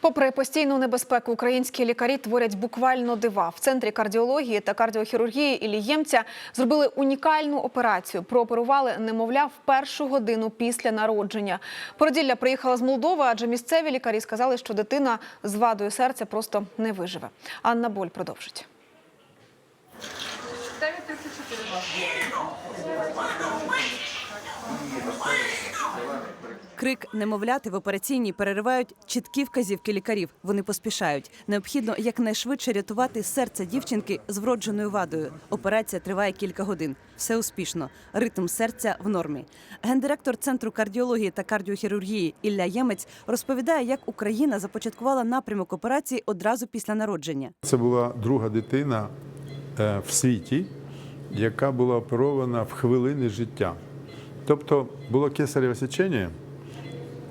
Попри постійну небезпеку, українські лікарі творять буквально дива. В центрі кардіології та кардіохірургії Іллі Ємця зробили унікальну операцію. Прооперували немовля в першу годину після народження. Породілля приїхала з Молдови, адже місцеві лікарі сказали, що дитина з вадою серця просто не виживе. Анна Боль продовжить. Крик немовляти в операційній переривають чіткі вказівки лікарів. Вони поспішають. Необхідно якнайшвидше рятувати серце дівчинки з вродженою вадою. Операція триває кілька годин. Все успішно. Ритм серця в нормі. Гендиректор центру кардіології та кардіохірургії Ілля Ємець розповідає, як Україна започаткувала напрямок операції одразу після народження. Це була друга дитина е, в світі, яка була оперована в хвилини життя. Тобто було кесареве сечення,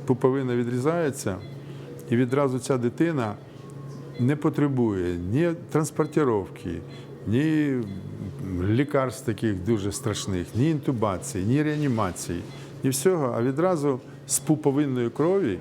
пуповина відрізається, і відразу ця дитина не потребує ні транспортировки, ні лікарств таких дуже страшних, ні інтубації, ні реанімації, ні всього, а відразу з пуповинної крові,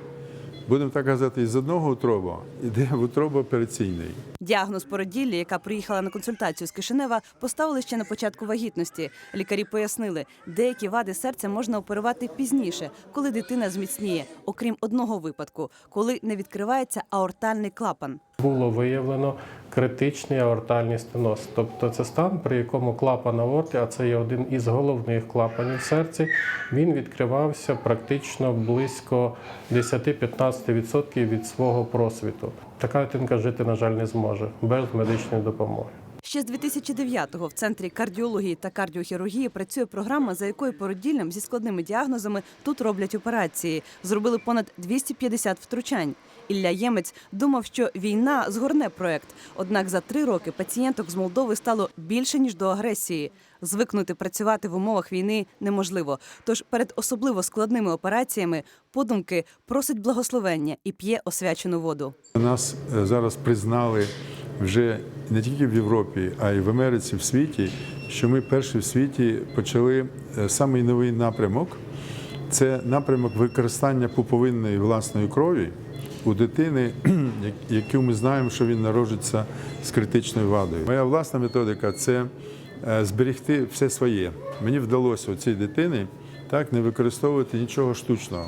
будемо так казати, з одного утроба йде в утробу операційний. Діагноз породіллі, яка приїхала на консультацію з Кишинева, поставили ще на початку вагітності. Лікарі пояснили, деякі вади серця можна оперувати пізніше, коли дитина зміцніє, окрім одного випадку, коли не відкривається аортальний клапан. Було виявлено критичний аортальний стеноз, тобто це стан, при якому клапан аорти, а це є один із головних клапанів серці, він відкривався практично близько 10-15% від свого просвіту. Така дитинка жити, на жаль, не зможе без медичної допомоги. Ще з 2009-го в центрі кардіології та кардіохірургії працює програма, за якою породіллям зі складними діагнозами тут роблять операції. Зробили понад 250 втручань. Ілля Ємець думав, що війна згорне проект. Однак за три роки пацієнток з Молдови стало більше ніж до агресії. Звикнути працювати в умовах війни неможливо. Тож перед особливо складними операціями подумки просить благословення і п'є освячену воду. Нас е, зараз признали вже не тільки в Європі, а й в Америці, в світі, що ми перші в світі почали е, самий новий напрямок. Це напрямок використання пуповинної власної крові у дитини, яку ми знаємо, що він народжується з критичною вадою. Моя власна методика це е, зберегти все своє. Мені вдалося у цій дитини так не використовувати нічого штучного.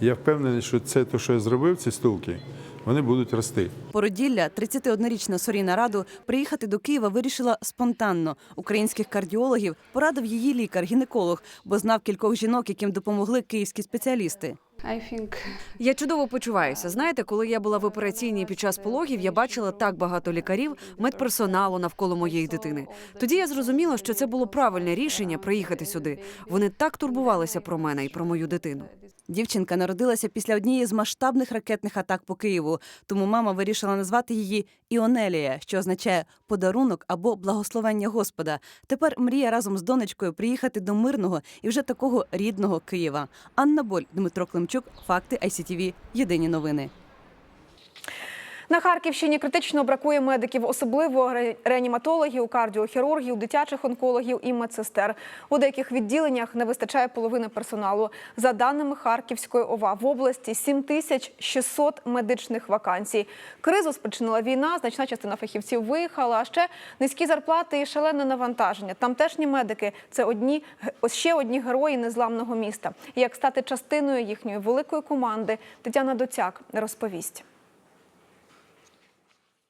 Я впевнений, що це те, що я зробив, ці стулки, вони будуть рости. Породілля, 31-річна Соріна Раду, приїхати до Києва вирішила спонтанно. Українських кардіологів порадив її лікар-гінеколог, бо знав кількох жінок, яким допомогли київські спеціалісти. I think Я чудово почуваюся. Знаєте, коли я була в операційній під час пологів, я бачила так багато лікарів, медперсоналу навколо моєї дитини. Тоді я зрозуміла, що це було правильне рішення приїхати сюди. Вони так турбувалися про мене і про мою дитину. Дівчинка народилася після однієї з масштабних ракетних атак по Києву, тому мама вирішила назвати її Іонелія, що означає подарунок або благословення Господа. Тепер мріє разом з донечкою приїхати до мирного і вже такого рідного Києва. Анна Боль, Дмитро Климчук, факти ICTV. Єдині новини. На Харківщині критично бракує медиків, особливо ре- реаніматологів, кардіохірургів, дитячих онкологів і медсестер. У деяких відділеннях не вистачає половини персоналу. За даними Харківської ОВА, в області 7600 медичних вакансій. Кризу спричинила війна, значна частина фахівців виїхала, а ще низькі зарплати і шалене навантаження. Тамтешні медики це одні ще одні герої незламного міста. Як стати частиною їхньої великої команди, Тетяна Доцяк розповість.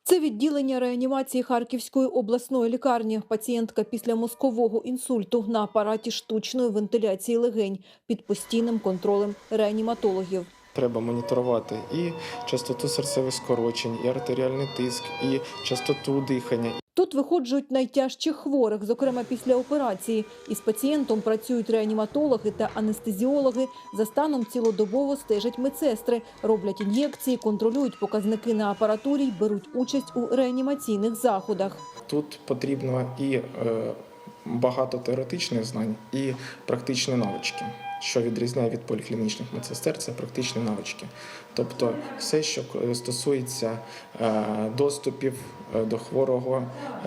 Це відділення реанімації Харківської обласної лікарні. Пацієнтка після мозкового інсульту на апараті штучної вентиляції легень під постійним контролем реаніматологів. Треба моніторувати і частоту серцевих скорочень, і артеріальний тиск, і частоту дихання. Тут виходжують найтяжчих хворих, зокрема після операції. Із пацієнтом працюють реаніматологи та анестезіологи. За станом цілодобово стежать медсестри, роблять ін'єкції, контролюють показники на апаратурі, й беруть участь у реанімаційних заходах. Тут потрібно і е, багато теоретичних знань, і практичні навички. Що відрізняє від поліклінічних медсестер, це практичні навички. Тобто все, що е, стосується е, доступів е, до хворого,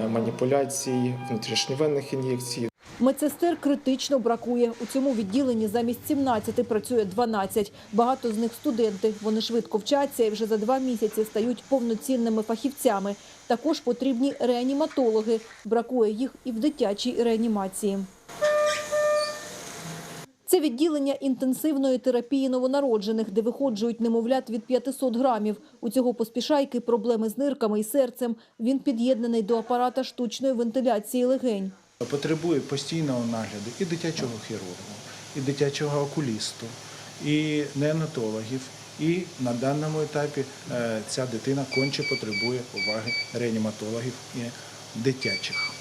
маніпуляцій, внутрішньовенних ін'єкцій, Медсестер критично бракує. У цьому відділенні замість 17 працює 12. Багато з них студенти. Вони швидко вчаться і вже за два місяці стають повноцінними фахівцями. Також потрібні реаніматологи. Бракує їх і в дитячій реанімації. Це відділення інтенсивної терапії новонароджених, де виходжують немовлят від 500 грамів. У цього поспішайки проблеми з нирками і серцем. Він під'єднаний до апарата штучної вентиляції легень. Потребує постійного нагляду і дитячого хірурга, і дитячого окулісту, і неонатологів. І на даному етапі е, ця дитина конче потребує уваги реаніматологів і дитячих.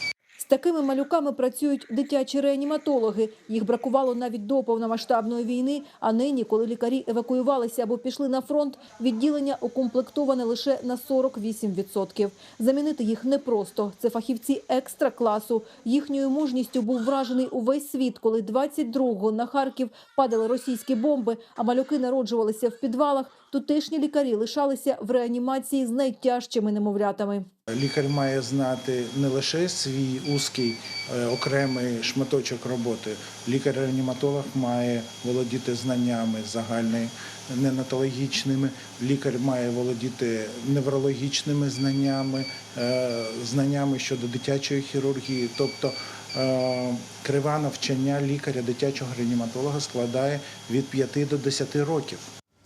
Такими малюками працюють дитячі реаніматологи. Їх бракувало навіть до повномасштабної війни, а нині, коли лікарі евакуювалися або пішли на фронт, відділення укомплектоване лише на 48%. Замінити їх непросто. Це фахівці екстра-класу. Їхньою мужністю був вражений увесь світ, коли 22-го на Харків падали російські бомби, а малюки народжувалися в підвалах. Тутешні лікарі лишалися в реанімації з найтяжчими немовлятами. Лікар має знати не лише свій узкий е, окремий шматочок роботи. Лікар-реаніматолог має володіти знаннями загальними неонатологічними. Лікар має володіти неврологічними знаннями, е, знаннями щодо дитячої хірургії. Тобто е, крива навчання лікаря дитячого реаніматолога складає від 5 до 10 років.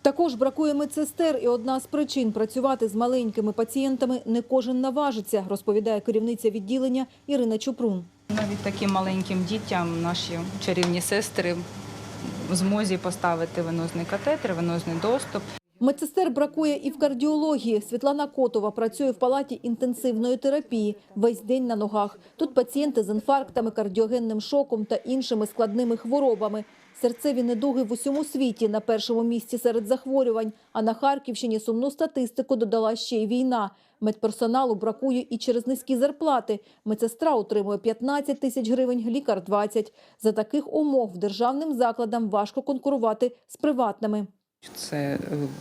Також бракує медсестер, і одна з причин працювати з маленькими пацієнтами не кожен наважиться, розповідає керівниця відділення Ірина Чупрун. Навіть таким маленьким дітям наші чарівні сестри в змозі поставити венозний катетер, венозний доступ. Медсестер бракує і в кардіології. Світлана Котова працює в палаті інтенсивної терапії весь день на ногах. Тут пацієнти з інфарктами, кардіогенним шоком та іншими складними хворобами. Серцеві недуги в усьому світі на першому місці серед захворювань. А на Харківщині сумну статистику додала ще й війна. Медперсоналу бракує і через низькі зарплати. Медсестра отримує 15 тисяч гривень, лікар – 20. За таких умов державним закладам важко конкурувати з приватними. Це е,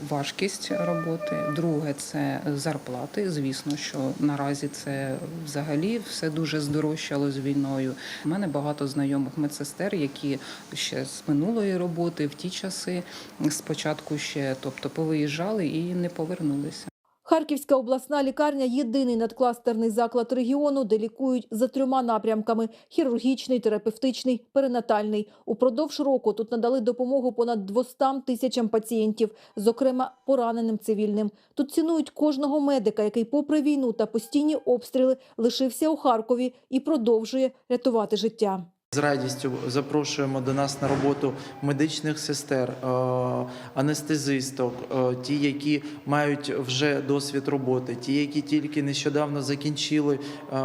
важкість роботи. Друге це зарплати. Звісно, що наразі це взагалі все дуже здорожчало з війною. У мене багато знайомих медсестер, які ще з минулої роботи в ті часи спочатку ще, тобто повиїжджали і не повернулися. Харківська обласна лікарня – єдиний надкластерний заклад регіону, де лікують за трьома напрямками – хірургічний, терапевтичний, перинатальний. Упродовж року тут надали допомогу понад 200 тисячам пацієнтів, зокрема пораненим цивільним. Тут цінують кожного медика, який попри війну та постійні обстріли лишився у Харкові і продовжує рятувати життя. З радістю запрошуємо до нас на роботу медичних сестер, е, анестезисток, е, ті, які мають вже досвід роботи, ті, які тільки нещодавно закінчили е,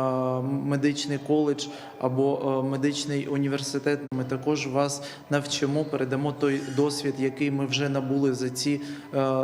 медичний коледж або медичний університет. Ми також вас навчимо, передамо той досвід, який ми вже набули за ці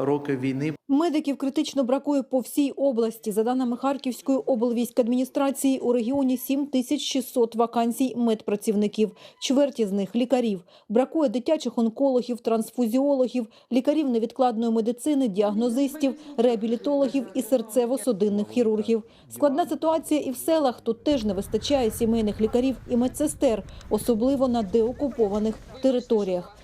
роки війни. Медиків критично бракує по всій області. За даними Харківської облвійськадміністрації, у регіоні 7600 вакансій медпрацівників. Чверті з них – лікарів. Бракує дитячих онкологів, трансфузіологів, лікарів невідкладної медицини, діагнозистів, реабілітологів і серцево-судинних хірургів. Складна ситуація і в селах. Тут теж не вистачає сімейних лікарів і медсестер, особливо на деокупованих територіях.